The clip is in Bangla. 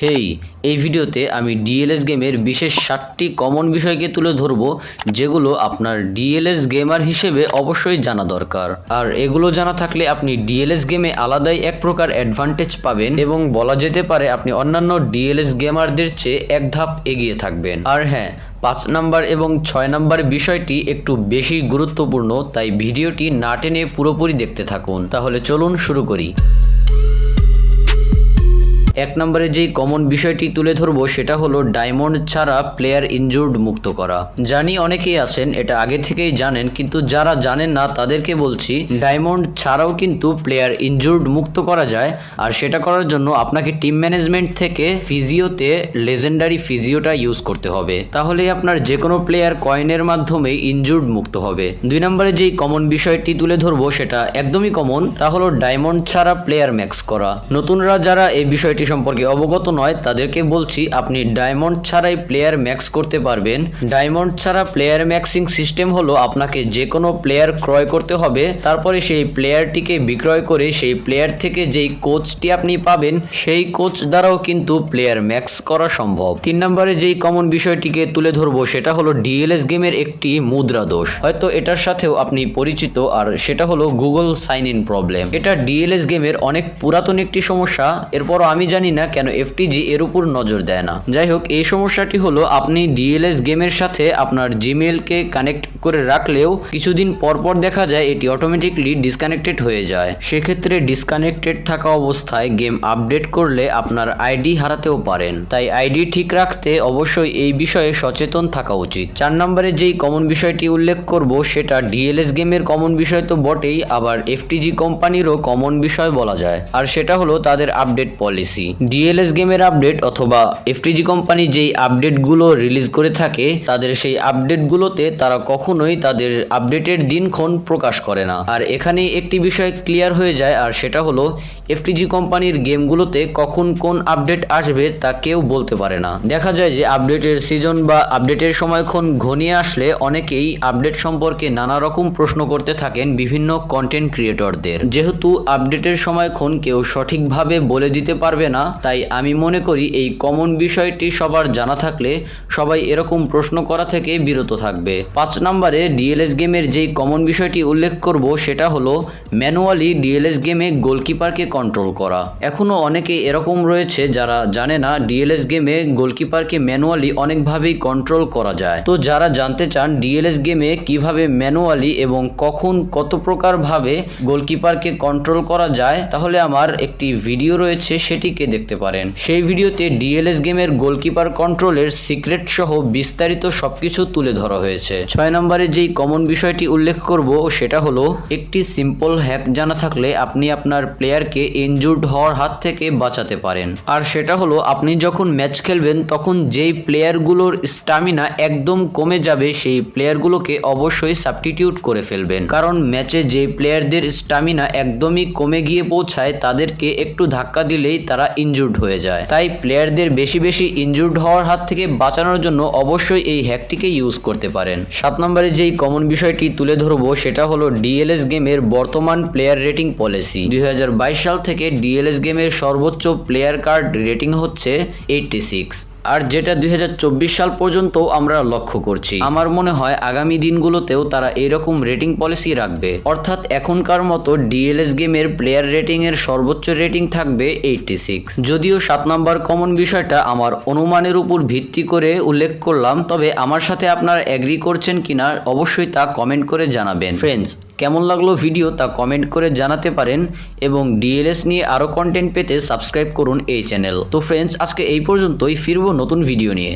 হেই, এই ভিডিওতে আমি ডিএলএস গেমের বিশেষ সাতটি কমন বিষয়কে তুলে ধরব, যেগুলো আপনার ডিএলএস গেমার হিসেবে অবশ্যই জানা দরকার। আর এগুলো জানা থাকলে আপনি ডিএলএস গেমে আলাদাই এক প্রকার অ্যাডভান্টেজ পাবেন এবং বলা যেতে পারে আপনি অন্যান্য ডিএলএস গেমারদের চেয়ে এক ধাপ এগিয়ে থাকবেন। আর হ্যাঁ পাঁচ নাম্বার এবং ছয় নাম্বার বিষয়টি একটু বেশি গুরুত্বপূর্ণ, তাই ভিডিওটি না টেনে পুরোপুরি দেখতে থাকুন। তাহলে চলুন শুরু করি। এক নম্বরে যেই কমন বিষয়টি তুলে ধরবো, সেটা হলো ডায়মন্ড ছাড়া প্লেয়ার ইনজুর্ড মুক্ত করা। জানি অনেকেই আছেন, এটা আগে থেকেই জানেন, কিন্তু যারা জানেন না, তাদেরকে বলছি, ডায়মন্ড ছাড়াও কিন্তু প্লেয়ার ইনজুর্ড মুক্ত করা যায়, আর সেটা করার জন্য আপনাকে টিম ম্যানেজমেন্ট থেকে ফিজিওতে লেজেন্ডারি ফিজিওটা ইউজ করতে হবে। তাহলে আপনার যে কোনো প্লেয়ার কয়েনের মাধ্যমে ইনজুর্ড মুক্ত হবে। দুই নম্বরে যেই কমন বিষয়টি তুলে ধরবো, সেটা একদমই কমন, তা হলো ডায়মন্ড ছাড়া প্লেয়ার ম্যাক্স করা। নতুনরা যারা এই বিষয়টি সম্পর্কে অবগত নয়, তাদেরকে বলছি, আপনি ডায়মন্ড ছাড়াই প্লেয়ার ম্যাক্স করতে পারবেন। ডায়মন্ড ছাড়া প্লেয়ার ম্যাক্সিং সিস্টেম হলো, আপনাকে যে কোনো প্লেয়ার ক্রয় করতে হবে, তারপরে সেই প্লেয়ারটিকে বিক্রয় করে সেই প্লেয়ার থেকে যেই কোচটি আপনি পাবেন, সেই কোচ দ্বারাও কিন্তু প্লেয়ার ম্যাক্স করা সম্ভব। তিন নম্বরে যেই কমন বিষয়টিকে তুলে ধরবো, সেটা হলো ডিএলএস গেমের একটি মুদ্রা দোষ। হয়তো এটার সাথেও আপনি পরিচিত, আর সেটা হলো গুগল সাইন ইন প্রবলেম। এটা ডিএলএস গেমের অনেক পুরাতন একটি সমস্যা, এরপরও আমি জানি না কেন এফটিজি এর উপর নজর দেয় না। যাই হোক এই সমস্যাটি হলো আপনি ডিএলএস গেমের সাথে আপনার জিমেলকে কানেক্ট করে রাখলেও কিছুদিন পর পর দেখা যায় এটি অটোমেটিকলি ডিসকানেক্টেড হয়ে যায়। সেক্ষেত্রে ডিসকানেক্টেড থাকা অবস্থায় গেম আপডেট করলে আপনার আইডি হারাতেও পারেন। তাই আইডি ঠিক রাখতে অবশ্যই এই বিষয়ে সচেতন থাকা উচিত। চার নম্বরে যেই কমন বিষয়টি উল্লেখ করব, সেটা ডিএলএস গেমের কমন বিষয় তো বটেই, আবার এফটিজি কোম্পানিরও কমন বিষয় বলা যায়। আর সেটা হলো তাদের আপডেট পলিসি ডিএলএস গেমের আপডেট অথবা এফটিজি কোম্পানি যেই আপডেটগুলো রিলিজ করে থাকে, তাদের সেই আপডেটগুলোতে তারা কখনোই তাদের আপডেটের দিনক্ষণ প্রকাশ করে না। আর এখানে একটি বিষয় ক্লিয়ার হয়ে যায়, আর সেটা হলো এফটিজি কোম্পানির গেমগুলোতে কখন কোন আপডেট আসবে তা কেউ বলতে পারে না। দেখা যায় যে আপডেটের সিজন বা আপডেটের সময়ক্ষণ ঘনিয়ে আসলে অনেকেই আপডেট সম্পর্কে নানা রকম প্রশ্ন করতে থাকেন বিভিন্ন কন্টেন্ট ক্রিয়েটরদের যেহেতু আপডেটের সময়ক্ষণ কেউ সঠিকভাবে বলে দিতে পারবে না, তাই আমি মনে করি এই কমন বিষয়টি সবার জানা থাকলে সবাই এরকম প্রশ্ন করা থেকে বিরত থাকবে। পাঁচ নম্বরে ডিএলএস গেমের যেই কমন বিষয়টি উল্লেখ করব, সেটা হলো ম্যানুয়ালি ডিএলএস গেমে গোলকিপারকে কন্ট্রোল করা। এখনও অনেকে এরকম রয়েছে যারা জানে না ডিএলএস গেমে গোলকিপারকে ম্যানুয়ালি অনেকভাবেই কন্ট্রোল করা যায়। তো যারা জানতে চান ডিএলএস গেমে কীভাবে ম্যানুয়ালি এবং কখন কত প্রকারভাবে গোলকিপারকে কন্ট্রোল করা যায়, তাহলে আমার একটি ভিডিও রয়েছে সেটিকে দেখতে পারেন। সেই ভিডিওতে ডিএলএস গেমের গোলকিপার কন্ট্রোলের সিক্রেট সহ বিস্তারিত সবকিছু তুলে ধরা হয়েছে। ছয় নম্বরে যেই কমন বিষয়টি উল্লেখ করব, সেটা হলো, একটি সিম্পল হ্যাক জানা থাকলে আপনি আপনার প্লেয়ারকে ইনজুর্ড হওয়ার হাত থেকে বাঁচাতে পারেন। আর সেটা হলো, আপনি যখন ম্যাচ খেলবেন, তখন যেই প্লেয়ারগুলোর স্টামিনা একদম কমে যাবে, সেই প্লেয়ারগুলোকে অবশ্যই সাবস্টিটিউট করে ফেলবেন। কারণ ম্যাচে যেই প্লেয়ারদের স্টামিনা একদমই কমে গিয়ে পৌঁছায়, তাদেরকে একটু ধাক্কা দিলেই তারা ইনজুর্ড হয়ে যায়। তাই প্লেয়ারদের বেশি বেশি ইনজুর্ড হওয়ার হাত থেকে বাঁচানোর জন্য অবশ্যই এই হ্যাকটিকে ইউজ করতে পারেন। সাত নম্বরে যেই কমন বিষয়টি তুলে ধরবো, সেটা হলো ডিএলএস গেমের বর্তমান প্লেয়ার রেটিং পলিসি দুই হাজার বাইশ সাল থেকে ডিএলএস গেমের সর্বোচ্চ প্লেয়ার কার্ড রেটিং হচ্ছে এইটটি সিক্স আর যেটা দুই হাজার চব্বিশ সাল পর্যন্ত আমরা লক্ষ্য করছি। আমার মনে হয় আগামী দিনগুলোতেও তারা এরকম রেটিং পলিসি রাখবে। অর্থাৎ এখনকার মতো ডিএলএস গেমের প্লেয়ার রেটিং এর সর্বোচ্চ রেটিং থাকবে এইটটি সিক্স। যদিও সাত নম্বর কমন বিষয়টা আমার অনুমানের উপর ভিত্তি করে উল্লেখ করলাম, তবে আমার সাথে আপনারা অ্যাগ্রি করছেন কিনা অবশ্যই তা কমেন্ট করে জানাবেন। ফ্রেন্ডস কেমন লাগল ভিডিও তা কমেন্ট করে জানাতে পারেন এবং ডিএলএস নিয়ে আরও কন্টেন্ট পেতে সাবস্ক্রাইব করুন এই চ্যানেল তো ফ্রেন্ডস আজকে এই পর্যন্তই, ফিরবো নতুন ভিডিও নিয়ে।